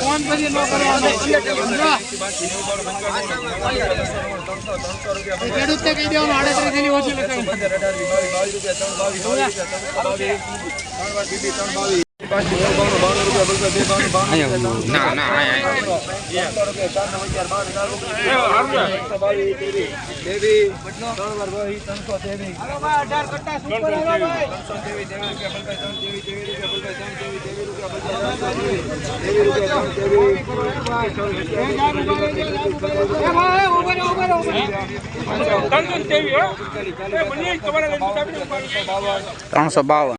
કોણ પછી નો કરવાનો ખેડૂત કહી દેવાનું આડત્રીસ ત્રણસો બાવન.